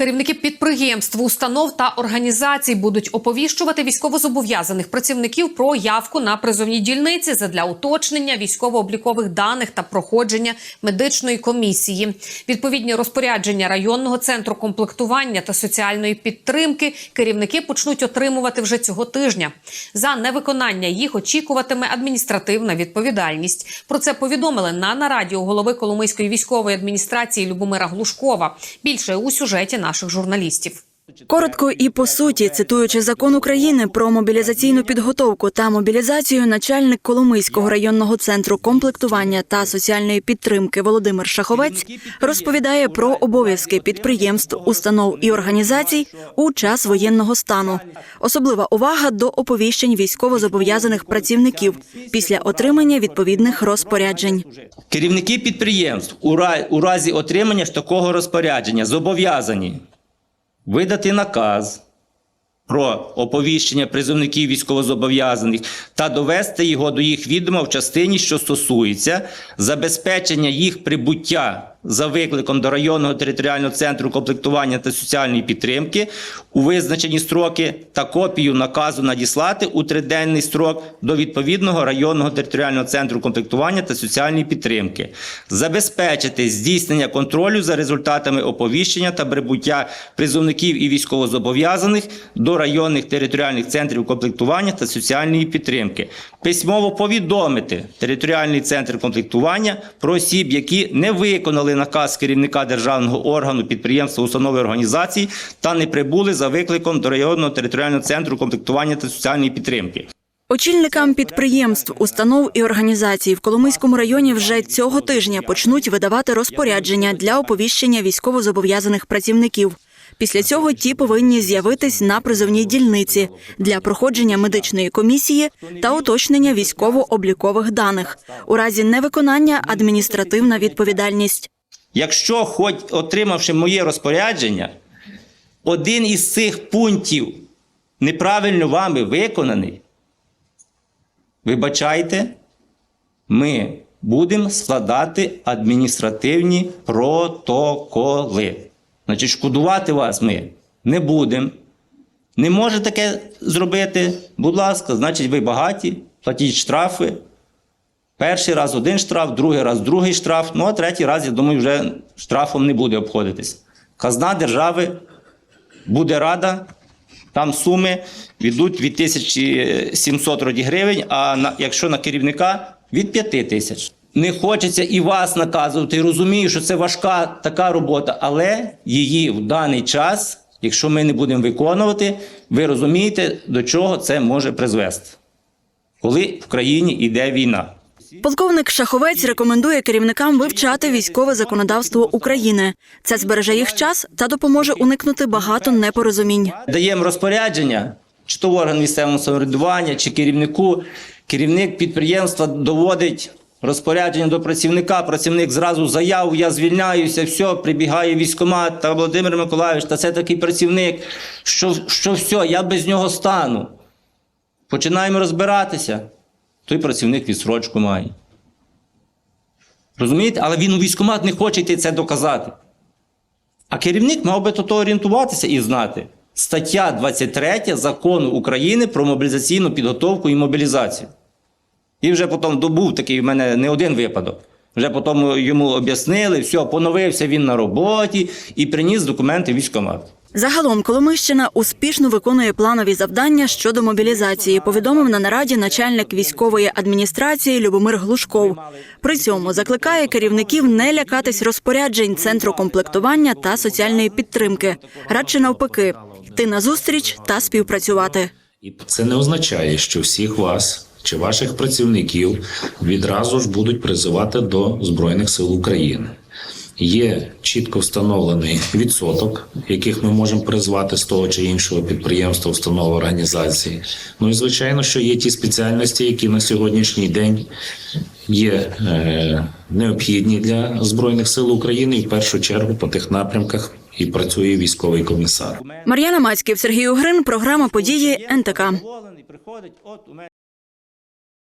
Керівники підприємств, установ та організацій будуть оповіщувати військовозобов'язаних працівників про явку на призовні дільниці задля уточнення військово-облікових даних та проходження медичної комісії. Відповідні розпорядження районного центру комплектування та соціальної підтримки керівники почнуть отримувати вже цього тижня. За невиконання їх очікуватиме адміністративна відповідальність. Про це повідомили на нараді у голови Коломийської військової адміністрації Любомира Глушкова. Більше у сюжеті наших журналістів. Коротко і по суті, цитуючи закон України про мобілізаційну підготовку та мобілізацію, начальник Коломийського районного центру комплектування та соціальної підтримки Володимир Шаховець розповідає про обов'язки підприємств, установ і організацій у час воєнного стану. Особлива увага до оповіщень військовозобов'язаних працівників після отримання відповідних розпоряджень. Керівники підприємств у ра- разі отримання такого розпорядження зобов'язані видати наказ про оповіщення призовників військовозобов'язаних та довести його до їх відома в частині, що стосується забезпечення їх прибуття за викликом до районного територіального центру комплектування та соціальної підтримки у визначені строки та копію наказу надіслати у триденний строк до відповідного районного територіального центру комплектування та соціальної підтримки, забезпечити здійснення контролю за результатами оповіщення та прибуття призовників і військовозобов'язаних до районних територіальних центрів комплектування та соціальної підтримки, письмово повідомити територіальний центр комплектування про осіб, які не виконали наказ керівника державного органу, підприємства, установи організації та не прибули за викликом до районного територіального центру комплектування та соціальної підтримки. Очільникам підприємств, установ і організацій в Коломийському районі вже цього тижня почнуть видавати розпорядження для оповіщення військовозобов'язаних працівників. Після цього ті повинні з'явитись на призовній дільниці для проходження медичної комісії та уточнення військово-облікових даних. У разі невиконання адміністративна відповідальність. Якщо, хоч отримавши моє розпорядження, один із цих пунктів неправильно вами виконаний, вибачайте, ми будемо складати адміністративні протоколи. Значить, шкодувати вас ми не будемо. Не може таке зробити, будь ласка, значить, ви багаті, платіть штрафи. Перший раз один штраф, другий раз другий штраф, ну а третій раз, я думаю, вже штрафом не буде обходитись. Казна держави буде рада, там суми відуть від 1700 роді гривень, а на, якщо на керівника від 5 тисяч. Не хочеться і вас наказувати. і Розумію, що це важка така робота, але її в даний час, якщо ми не будемо виконувати, ви розумієте, до чого це може призвести, коли в країні йде війна. Полковник Шаховець рекомендує керівникам вивчати військове законодавство України. Це збереже їх час та допоможе уникнути багато непорозумінь. даємо розпорядження, чи то орган місцевого самоврядування, чи керівнику. Керівник підприємства доводить розпорядження до працівника. Працівник зразу заяву, я звільняюся, все, прибігає військкомат та Володимир Миколаївич, та це такий працівник, що, що все, я без нього стану. Починаємо розбиратися. Той працівник відсрочку має. Розумієте? Але він у військкомат не хоче йти це доказати. А керівник мав би того орієнтуватися і знати. Стаття 23 закону України про мобілізаційну підготовку і мобілізацію. І вже потім добув такий в мене не один випадок. Вже потім йому об'яснили, все, поновився він на роботі і приніс документи в військкомат. Загалом Коломищина успішно виконує планові завдання щодо мобілізації. Повідомив на нараді начальник військової адміністрації Любомир Глушков. При цьому закликає керівників не лякатись розпоряджень центру комплектування та соціальної підтримки, радше навпаки, йти на зустріч та співпрацювати. І це не означає, що всіх вас чи ваших працівників відразу ж будуть призивати до Збройних сил України. Є чітко встановлений відсоток, яких ми можемо призвати з того чи іншого підприємства, установи організації. Ну і звичайно, що є ті спеціальності, які на сьогоднішній день є е, необхідні для збройних сил України, і в першу чергу по тих напрямках і працює військовий комісар. Мар'яна Мацьків, Сергій Угрин, програма події НТК.